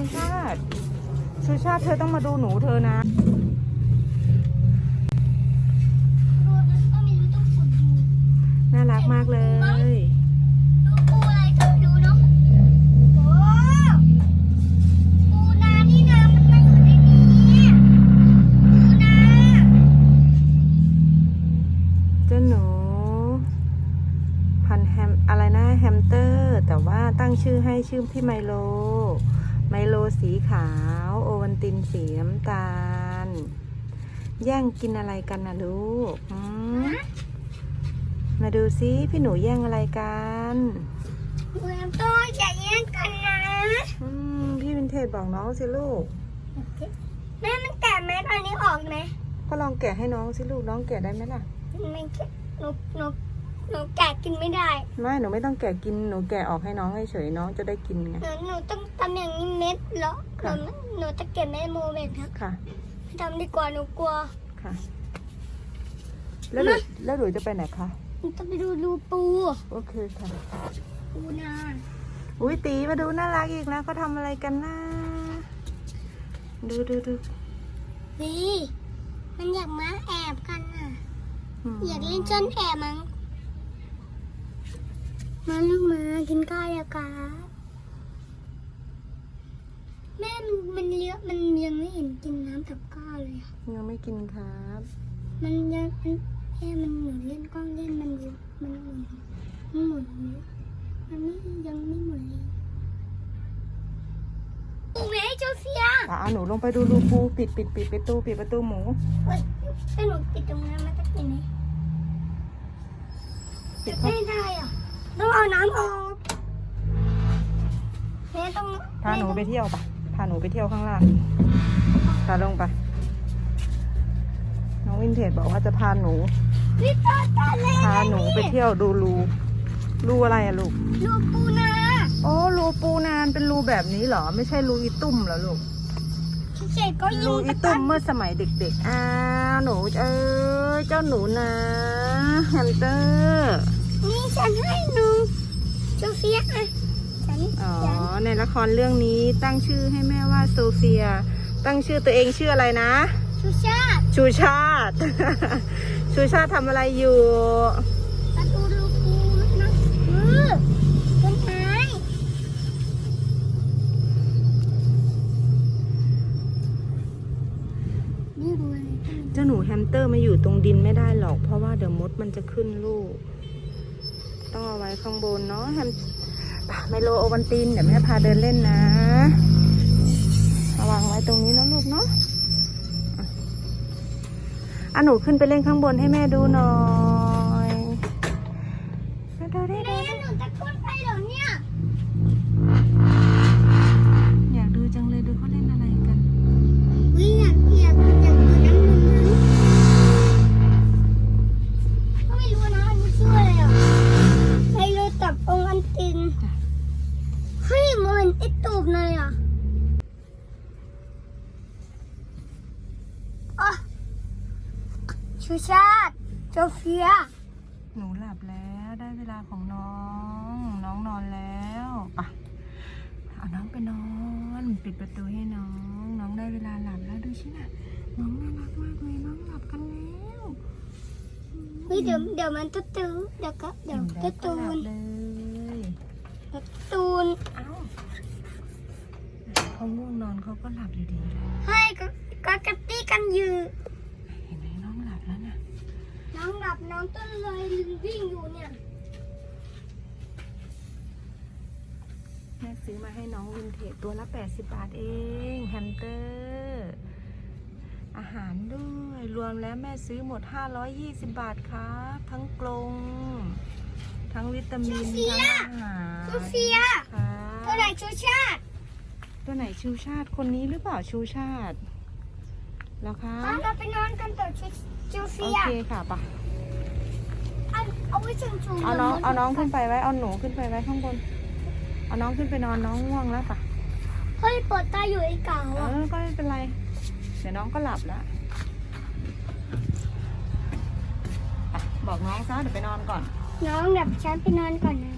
ชูชาติ ชูชาติเธอต้องมาดูหนูเธอนะรูนั้นก็มีรูต้องขุดดูน่ารักมากเลยรูปูอะไรก็ไม่รู้เนาะโอ้ปูนานี่นามันมาอยู่ในนี้ปูนาเจ้าหนูพันธุ์แฮมอะไรนะแฮมสเตอร์แต่ว่าตั้งชื่อให้ชื่อพี่ไมโล ไมโลสีขาว โอวันตินสีน้ำตาล แย่งกินอะไรกันนะลูกหืมมาดูซิพี่หนูแย่งอะไรกันเหมือนตัวอย่าแย่งกันนะอืมพี่วินเทจบอกน้องสิลูก แม่มันแกะแมสอันนี้ออกไหมก็ลองแกะให้น้องสิลูกน้องแกะได้ไหมล่ะมันแกะหนูหนู หนูแกะกินไม่ได้ไม่หนูไม่ต้องแกะกินหนูแกะออกให้น้องเฉยๆน้องจะได้กินไง หนูหนูต้องทำอย่างนี้เม็ดเหรอหค่ะนูหนูจะเก็บแม่โมเมนต์ครับค่ะ ทำดีกว่าหนูกลัว ค่ะ แล้วหนูแล้วหนูจะไปไหนคะ หนูจะไปดูรูปู โอเคค่ะ ปูนาอุ้ยตีมาดูน่ารักอีกแล้วเขาทำอะไรกันนะดูดูดูนี่มันอยากมาแอบกันอะมอยากเล่นซ่อนแอบมั้ง มาลูกมากินข้าวอยากาแม่มันมันเลี้ยมันยังไม่เห็นกินน้ำกับข้าวเลยอะยังไม่กินครับ มันยังมันแค่มันหมุนเล่นกล้องเล่นมันอยู่มันหมุนมันหมุนอยู่มันไม่ยังไม่หมุนเลยปูไหมโจเฟียอะเอาหนูลงไปดูรูปูปิดปิดปิดประตูปิดประตูหมูเฮ้ยถ้าหนูปิดตรงนั้นมันจะกินไหมปิดไม่ได้อะ ต้องเอาน้ำออกแม่ต้องพาหนูไปเที่ยวปะพาหนูไปเที่ยวข้างล่างพาลงไป น้องวินเทจบอกว่าจะพาหนูวิตาตาเลยพาหนูไปเที่ยวดูรู รูอะไรอะลูก ลูกปูนาโอ้รูปูนานเป็นรูแบบนี้เหรอ ไม่ใช่รูอีตุ่มเหรอลูก เฉยๆก็ยิรูงอีตุ่มเมื่อสมัยเด็กๆ อ้าวหนูเอ้ยเจ้าหนูนะแฮมสเตอร์นี่ ฉันให้หนูโจเฟียอะฉันอ๋อ ฉันในละครเรื่องนี้ตั้งชื่อให้แม่ว่าโซเฟีย ตั้งชื่อตัวเองชื่ออะไรนะ ชูชาติชูชาติ ชูชาติทำอะไรอยู่ ประตูลูกปูนะเออต้นไม้นี่ดูอะไรกันเจ้าหนูแฮมสเตอร์มาอยู่ตรงดินไม่ได้หรอก เพราะว่าเดี๋ยวมดมันจะขึ้นลูก ต้องเอาไว้ข้างบนเนาะแฮมป่ะไมโลโอวันตินเดี๋ยวแม่พาเดินเล่นนะเอาวางไว้ตรงนี้นะลูกเนาะอะอะหนูขึ้นไปเล่นข้างบนให้แม่ดูหน่อย นไอตูบเลยอะอะชูชาติโจเฟีย หนูหลับแล้วได้เวลาของน้อง น้องนอนแล้วไปะเอาน้องไปนอน ปิดประตูให้น้อง น้องได้เวลาหลับแล้วดูชินะน้องน่ารักมากเลยน้องหลับกันแล้วเฮ้ยเดี๋ยวเดี๋ยวมันจะตื้อเดี๋ยวก็เดี๋ยวแล้จะวก็ตูหลับนเลยจะตูน เอ้าเขาง่วงนอนเขาก็หลับอยู่ดีเลยให้ก็ก็กระตี้กันอยู่เห็นไหมน้องหลับแล้วนะน้องหลับน้องต้นเลยวิ่งอยู่เนี่ยแม่ซื้อมาให้น้องวินเทจตัวละ 80 บาทเองแฮมสเตอร์อาหารด้วย รวมแล้วแม่ซื้อหมด 520 บาทครับ ทั้งกรงทั้งวิตามิน ทั้งอาหารโซเฟียครับตัวไหนชูชาติ ตัวไหนชูชาติคนนี้หรือเปล่าชูชาติแล้วคะป้าเราไปนอนกันต่อชูชูโอเฟียเคค่ะปะเอาเอาไว้สูงสูงเอาน้องเอาน้องขึ้นไปไว้เอาหนูขึ้นไปไว้ข้างบน เอาน้องขึ้นไปนอนน้องง่วงแล้วปะเฮ้ยเปิดตาอยู่ไอ้เก่าเออะอก็ไม่เป็นไรดี๋ยวน้องก็หลับแล้วไปบอกน้องซะเดี๋ยวไปนอนก่อน น้องเดี๋ยวฉันไปนอนก่อนนะไป